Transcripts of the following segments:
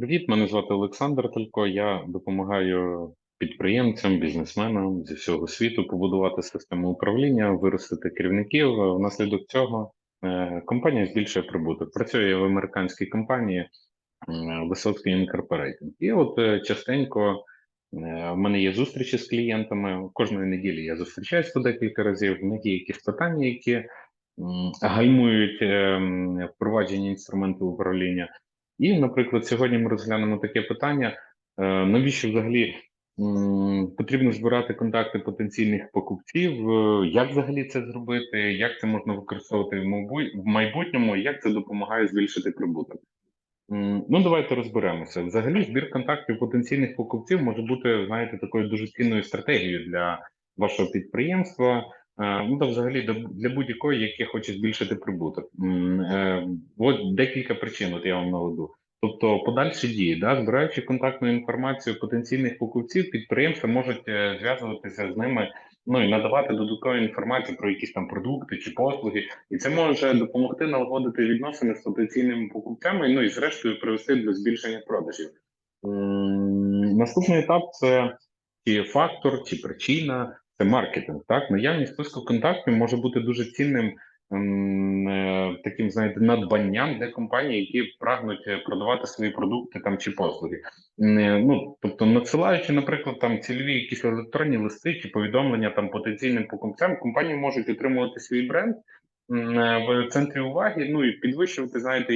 Привіт, мене звати Олександр Талько. Я допомагаю підприємцям, бізнесменам зі всього світу побудувати систему управління, виростити керівників. Внаслідок цього е, компанія збільшує прибуток. Працюю я в американській компанії Висоцький Incorporated. І от е, частенько е, в мене є зустрічі з клієнтами. Кожної неділі я зустрічаюсь по декілька разів. В них є якісь питання, які гальмують впровадження інструменту управління. І, наприклад, сьогодні ми розглянемо таке питання: е, навіщо взагалі потрібно збирати контакти потенційних покупців? Е, Як взагалі це зробити? Як це можна використовувати в майбу- в майбутньому? Як це допомагає збільшити прибуток? Ну, давайте розберемося. Взагалі, збір контактів потенційних покупців може бути, знаєте, такою дуже цінною стратегією для вашого підприємства. Е, Ну, та взагалі для, будь-якої, яке хоче збільшити прибуток. От декілька причин, от я вам наведу. Тобто, подальші дії, да, збираючи контактну інформацію потенційних покупців, підприємства можуть е, зв'язуватися з ними, ну і надавати додаткову інформацію про якісь там продукти чи послуги, і це може допомогти налагодити відносини з потенційними покупцями, ну і зрештою привести до збільшення продажів. Наступний етап це чи фактор, чи причина, це маркетинг. Так, наявність списку контактів може бути дуже цінним таким, знаєте, надбанням для компаній, які прагнуть е, продавати свої продукти там чи послуги. Е, Ну тобто, надсилаючи, наприклад, там цільові якісь електронні листи чи повідомлення там потенційним покупцям, компанії можуть отримувати свій бренд. е, В центрі уваги, ну і підвищувати, знаєте,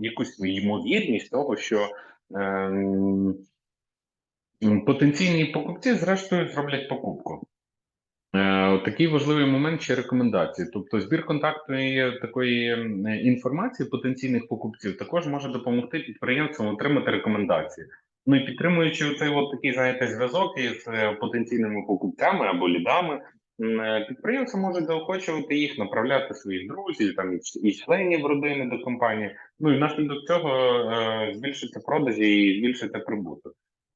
якусь ймовірність того, що ем, Потенційні покупці, зрештою, зроблять покупку. Е, Такий важливий момент ще рекомендації. Тобто, збір контактної такої інформації потенційних покупців також може допомогти підприємцям отримати рекомендації. Ну і підтримуючи цей от такий, знаєте, зв'язок із е, потенційними покупцями або лідами, е, підприємці можуть заохочувати їх, направляти своїх друзів, там і членів родини до компанії. Ну і внаслідок цього збільшиться продажі і збільшиться прибуток.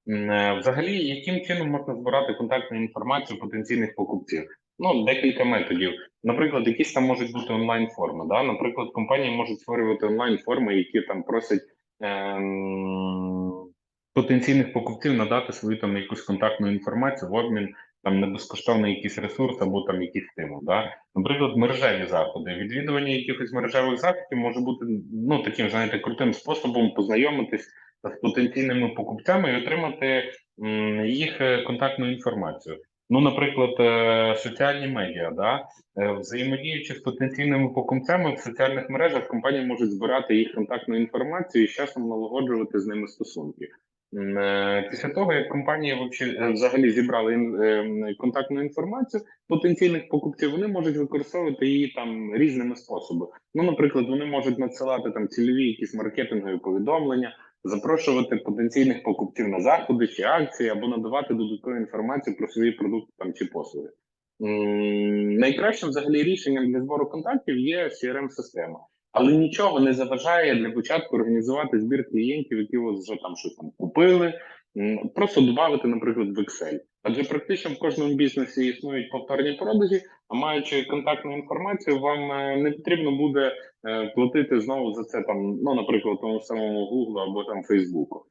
Е, Взагалі, яким чином можна збирати контактну інформацію потенційних покупців? Ну, декілька методів. Наприклад, якісь там можуть бути онлайн-форми. Да? Наприклад, компанії можуть створювати онлайн-форми, які там просять ем, потенційних покупців надати свою там якусь контактну інформацію в обмін там на безкоштовний якийсь ресурс або там якийсь стимул. Да? Наприклад, мережеві заходи. Відвідування якихось мережевих заходів може бути ну таким, знаєте, крутим способом познайомитись з потенційними покупцями і отримати їх е, контактну інформацію. Ну, наприклад, е, соціальні медіа, да? Е, взаємодіючи з потенційними покупцями в соціальних мережах, компанії можуть збирати їх контактну інформацію і з часом налагоджувати з ними стосунки. Після того, як компанії взагалі зібрали контактну інформацію потенційних покупців, вони можуть використовувати її там різними способами. Ну, наприклад, вони можуть надсилати там цільові якісь маркетингові повідомлення, запрошувати потенційних покупців на заходи чи акції, або надавати додаткову інформацію про свої продукти там чи послуги. Найкращим взагалі рішенням для збору контактів є CRM-система. Але нічого не заважає для початку організувати збір клієнтів, які у вас вже там щось там купили, просто додати, наприклад, в Excel. Адже практично в кожному бізнесі існують повторні продажі, маючи контактну інформацію, вам е, не потрібно буде е, платити знову за це там, ну, наприклад, тому самому Google або там Фейсбуку.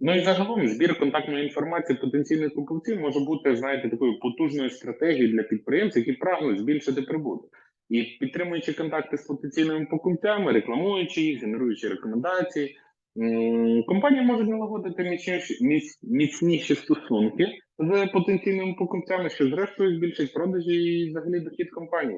Ну і загалом збір контактної інформації потенційних покупців може бути, знаєте, такою потужною стратегією для підприємців, які прагнуть збільшити прибуток. І підтримуючи контакти з потенційними покупцями, рекламуючи їх, генеруючи рекомендації, м, компанія може налагодити міцніші стосунки з потенційними покупцями, що зрештою збільшить продажі і взагалі дохід компанії.